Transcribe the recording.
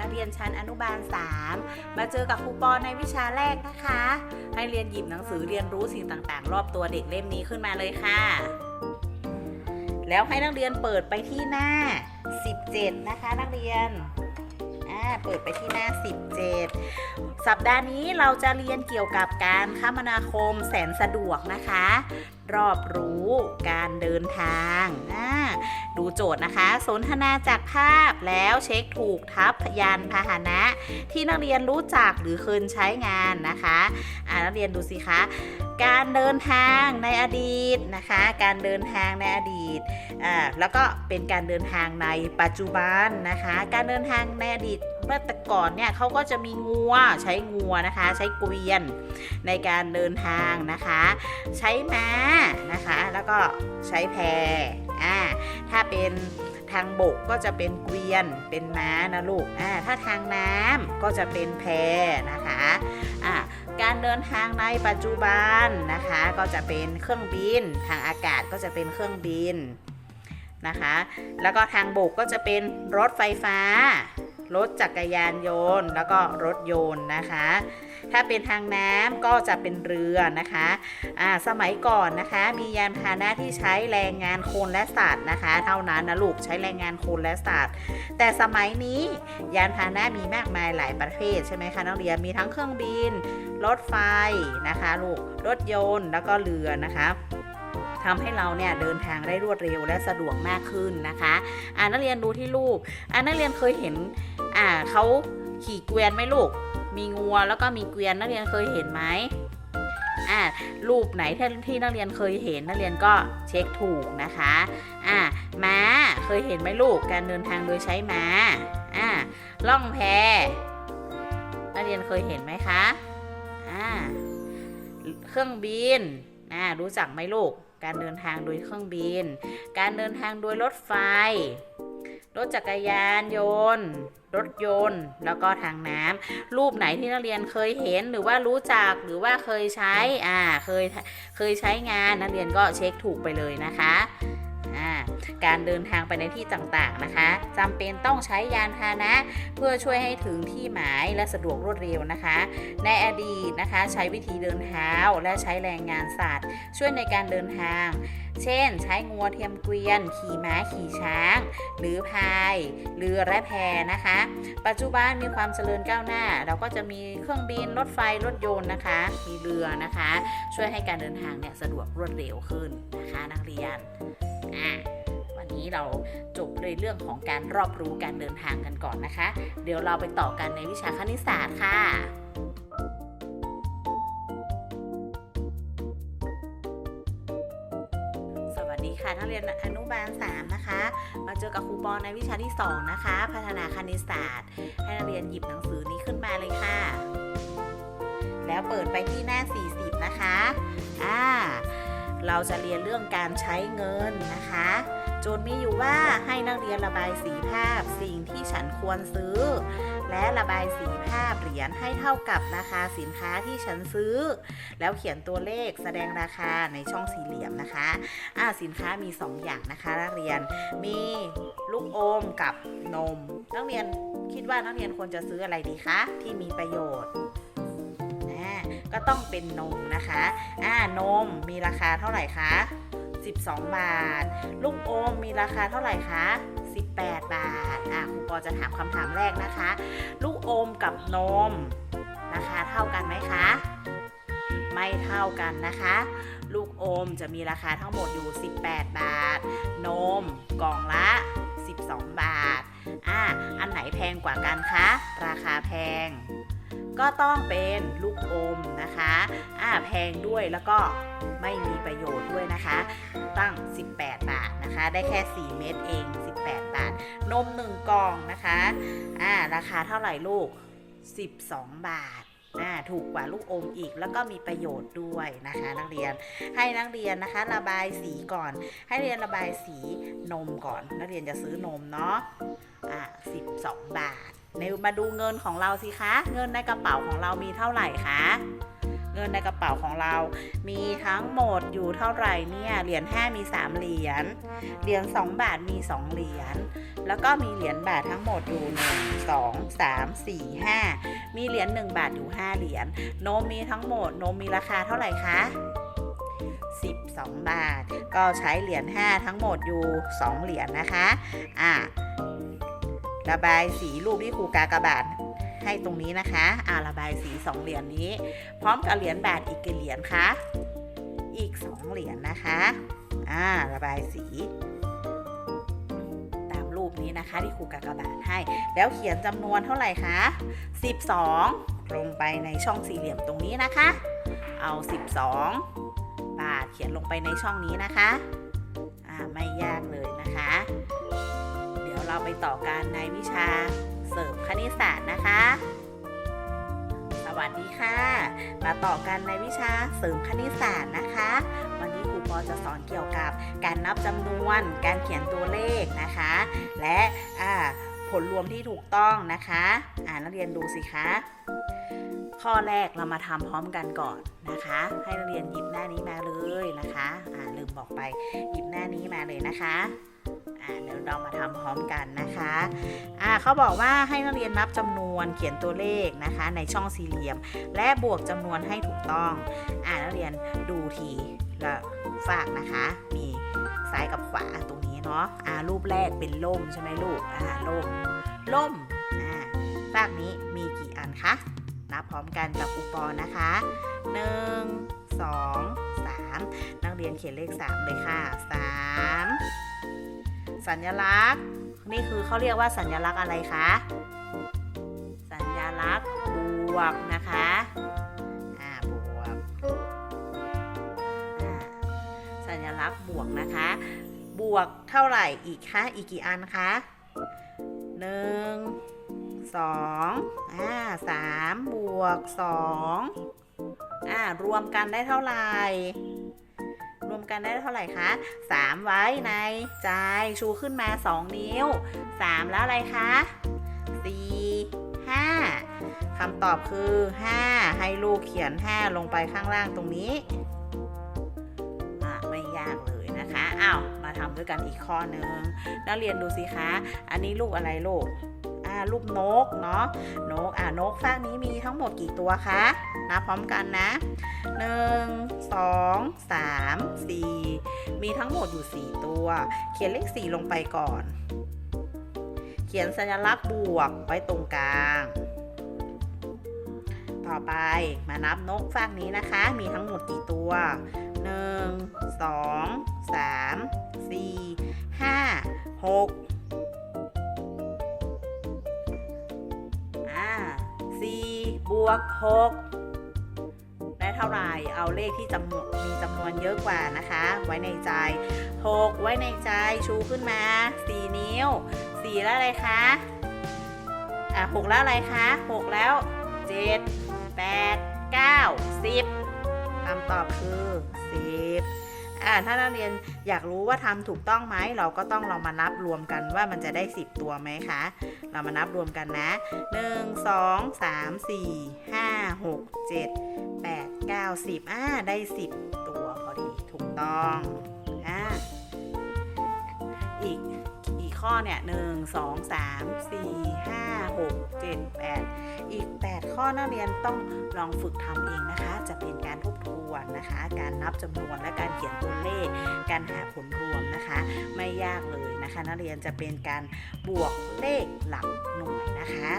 นักเรียนชั้นอนุบาล 3 มาเจอกับครูปอในวิชาแรกนะคะ ให้เรียนหยิบหนังสือเรียนรู้สิ่งต่างๆ รอบตัวเด็กเล่มนี้ขึ้นมาเลยค่ะ แล้วให้นักเรียนเปิดไปที่หน้า 17 นะคะ นักเรียน เปิดไปที่หน้า 17 สัปดาห์นี้เราจะเรียนเกี่ยวกับการคมนาคมแสนสะดวกนะคะ รอบรู้การเดินทาง ดูโจทย์นะคะ สนทนาจากภาพแล้วเช็คถูกทับยานพาหนะ ที่นักเรียนรู้จักหรือเคยใช้งานนะคะนักเรียนดูสิคะการเดินทางในอดีตนะคะ การเดินทางในอดีต แล้วก็เป็นการเดินทางในปัจจุบันนะคะ การเดินทางในอดีต เมื่อแต่ก่อนเนี่ยเขาก็จะมีงัวใช้งัวนะคะ ใช้เกวียนในการเดินทางนะคะ ใช้ม้านะคะ แล้วก็ใช้แพอ่าถ้าเป็นทางบกก็จะเป็นเกวียนเป็นม้านะลูกอ่าถ้าทางน้ำก็จะเป็นแพนะคะอ่าการเดินทางในปัจจุบันนะคะ ก็จะเป็นเครื่องบิน ทางอากาศก็จะเป็นเครื่องบินนะคะ แล้วก็ทางบกก็จะเป็นรถไฟฟ้า รถจักรยานยนต์ แล้วก็รถยนต์นะคะ ถ้าเป็นทางน้ำก็จะเป็นเรือนะคะอ่าสมัยก่อนนะคะ มียานพาหนะที่ใช้แรงงานคนและสัตว์นะคะ เท่านั้นนะลูกใช้แรงงานคนและสัตว์ แต่สมัยนี้ยานพาหนะมีมากมายหลายประเภทใช่ไหมคะนักเรียนมีทั้งเครื่องบิน รถไฟนะคะลูกรถยนต์แล้วก็เรือนะคะ ทำให้เราเนี่ยเดินทางได้รวดเร็วและสะดวกมากขึ้นนะคะอ่านักเรียนดูที่รูปอ่านักเรียนเคยเห็นอ่าเขาขี่เกวียนไหมลูก มีงัวแล้วก็มีเกวียนนักเรียนเคยเห็นไหมอ่ารูปไหนที่ที่นักเรียนเคยเห็นนักเรียนก็เช็คถูกนะคะอ่าม้าเคยเห็นไหมลูกการเดินทางโดยใช้ม้าอ่าล่องแพนักเรียนเคยเห็นไหมคะอ่าเครื่องบินอ่ารู้จักไหมลูก การเดินทางโดยเครื่องบิน การเดินทางโดยรถไฟ รถจักรยานยนต์ รถยนต์ แล้วก็ทางน้ำรูปไหนที่นักเรียนเคยเห็นหรือว่ารู้จักหรือว่าเคยใช้ อ่า เคย เคยใช้งานนักเรียนก็เช็คถูกไปเลยนะคะ การเดินทางไปในที่ต่างๆนะคะจำเป็นต้องใช้ยานพาหนะ เพื่อช่วยให้ถึงที่หมายและสะดวกรวดเร็วนะคะ ในอดีตนะคะใช้วิธีเดินเท้าและใช้แรงงานสัตว์ ช่วยในการเดินทาง เช่น ใช้งัวเทียมเกวียน ขี่ม้าขี่ช้าง หรือพายเรือและแพนะคะ ปัจจุบันมีความเจริญก้าวหน้า เราก็จะมีเครื่องบินรถไฟรถยนต์นะคะ มีเรือนะคะ ช่วยให้การเดินทางเนี่ยสะดวกรวดเร็วขึ้นนะคะ นักเรียนอะ นี้เราจบในเรื่องของการรอบรู้การเดินทางกันก่อนนะคะ เดี๋ยวเราไปต่อกันในวิชาคณิตศาสตร์ค่ะสวัสดีค่ะนักเรียนอนุบาล 3 นะคะ มาเจอกับครูปอในวิชาที่ 2 นะคะ พัฒนาคณิตศาสตร์ ให้นักเรียนหยิบหนังสือนี้ขึ้นมาเลยค่ะ แล้วเปิดไปที่หน้า 40 นะคะ อ่า เราจะเรียนเรื่องการใช้เงินนะคะ จทย์มีอยู่ว่าให้นักเรียนระบายสีภาพสิ่งที่ฉันควรซื้อ และระบายสีภาพเหรียญให้เท่ากับราคาสินค้าที่ฉันซื้อ แล้วเขียนตัวเลขแสดงราคาในช่องสี่เหลี่ยมนะคะอ่าสินค้ามี 2 อย่างนะคะนักเรียนมีลูกอมกับนม นักเรียนคิดว่านักเรียนควรจะซื้ออะไรดีคะที่มีประโยชน์ก็ต้องเป็นนมนะคะอ่านมมีราคาเท่าไหร่คะ 12 บาท ลูกอมมีราคาเท่าไหร่คะ 18 บาท อะครูปอจะถามคำถามแรกนะคะ ลูกอมกับนมราคาเท่ากันไหมคะ ไม่เท่ากันนะคะ ลูกอมจะมีราคาทั้งหมดอยู่ 18 บาท นมกล่องละ 12 บาท อะอันไหนแพงกว่ากันคะ ราคาแพงก็ต้องเป็นลูกอมนะคะ อ่าแพงด้วยแล้วก็ ไม่มีประโยชน์ด้วยนะคะ ตั้ง 18 บาทนะคะ ได้แค่ 4 เม็ดเอง 18 บาท นม 1 กล่องนะคะอ่าราคาเท่าไหร่ลูก 12 บาทอ่าถูกกว่าลูกอมอีกแล้วก็มีประโยชน์ด้วยนะคะ นักเรียนให้นักเรียนนะคะ ระบายสีก่อน ให้เรียนระบายสีนมก่อน นักเรียนจะซื้อนมเนาะอ่า12บาทในมาดูเงินของเราสิคะ เงินในกระเป๋าของเรามีเท่าไหร่คะ เงินในกระเป๋าของเรา มีทั้งหมดอยู่เท่าไหร่เนี่ย เหรียญ5มี 3 เหรียญ เหรียญ2บาทมี 2 เหรียญ แล้วก็มีเหรียญบาททั้งหมดอยู่ 1 2 3 4 5 มีเหรียญ1บาทอยู่ 5 เหรียญ โนมมีทั้งหมด โนมมีราคาเท่าไหร่คะ12 บาท ก็ใช้เหรียญ5ทั้งหมดอยู่ 2 เหรียญนะคะ อะระบายสีรูปที่ครูกากบาท ให้ตรงนี้นะคะอ่าระบายสี2เหรียญนี้ พร้อมกับเหรียญบาทอีกกี่เหรียญคะอีก2เหรียญนะคะอ่าระบายสีตามรูปนี้นะคะที่ครูกากบาทให้ แล้วเขียนจำนวนเท่าไหร่คะ 12 ลงไปในช่องสี่เหลี่ยมตรงนี้นะคะ เอา 12 บาทเขียนลงไปในช่องนี้นะคะอ่าไม่ยากเลยนะคะ เดี๋ยวเราไปต่อกันในวิชา ริมคณิตศาสตร์นะคะ สวัสดีค่ะ มาต่อกันในวิชาเสริมคณิตศาสตร์นะคะ วันนี้ครูปอจะสอนเกี่ยวกับการนับจำนวน การเขียนตัวเลขนะคะ และผลรวมที่ถูกต้องนะคะ อ่านักเรียนดูสิคะ ข้อแรกเรามาทำพร้อมกันก่อนนะคะ ให้นักเรียนหยิบหน้านี้มาเลยนะคะอ่าลืมบอกไปหยิบหน้านี้มาเลยนะคะอ่าเดี๋ยวเรามาทำพร้อมกันนะคะอ่าเขาบอกว่าให้นักเรียนนับจำนวนเขียนตัวเลขนะคะ ในช่องสี่เหลี่ยม และบวกจำนวนให้ถูกต้องอ่านักเรียนดูทีละฝากนะคะ มีซ้ายกับขวาตรงนี้เนาะอ่ารูปแรกเป็นล่มใช่ไหมลูกอ่าล่มล่มอ่าฝากนี้มีกี่อันคะ นับพร้อมกันกับคูปอนะคะ 1 2 3 นักเรียนเขียนเลข 3 เลยค่ะ 3 สัญลักษณ์ นี่คือเขาเรียกว่าสัญลักษณ์อะไรคะ สัญลักษณ์บวกนะคะบวกสัญลักษณ์บวกนะคะ บวกเท่าไหร่อีกคะ อีกกี่อันคะหนึ่ง สองอ่าสามบวกสองอ่ารวมกันได้เท่าไหร่ รวมกันได้เท่าไหร่คะสามไว้ในใจชูขึ้นมาสองนิ้วสามแล้วอะไรคะสี่ห้าคำตอบคือห้าให้ลูกเขียนห้าลงไปข้างล่างตรงนี้อะไม่ยากเลยนะคะอ้าว มาทำด้วยกันอีกข้อหนึ่งนักเรียนดูสิคะ อันนี้ลูกอะไรลูก รูปนกเนาะนกอ่านกฟากนี้มีทั้งหมดกี่ตัวคะนับพร้อมกันนะ 1 2 3 4 มีทั้งหมดอยู่ 4 ตัว เขียนเลข 4 ลงไปก่อน เขียนสัญลักษณ์บวกไว้ตรงกลาง ต่อไปมานับนกฟากนี้นะคะ มีทั้งหมดกี่ตัว 1 2 3 4 5 6 บวกหกได้เท่าไหร่ เอาเลขที่จำนวนมีจำนวนเยอะกว่านะคะ ไว้ในใจหกไว้ในใจชูขึ้นมาสี่นิ้วสี่แล้วอะไรคะอะหกแล้วอะไรคะหกแล้วเจ็ดแปดเก้าสิบคำตอบคือสิบ ถ้านักเรียนอยากรู้ว่าทำถูกต้องไหมเราก็ต้องลองมานับรวมกันว่ามันจะได้ 10 ตัวไหมคะ เรามานับรวมกันนะ 1 2 3 4 5 6 7 8 9 10อ่าได้ 10 ตัวพอดีถูกต้องอ่าอีกอีกข้อเนี่ย 1 2 3 4 5 6 7 8 ข้อนักเรียนต้องลองฝึกทำเองนะคะ จะเป็นการทบทวนนะคะ การนับจำนวนและการเขียนตัวเลข การหาผลรวมนะคะ ไม่ยากเลยนะคะ นักเรียนจะเป็นการบวกเลขหลักหน่วยนะคะ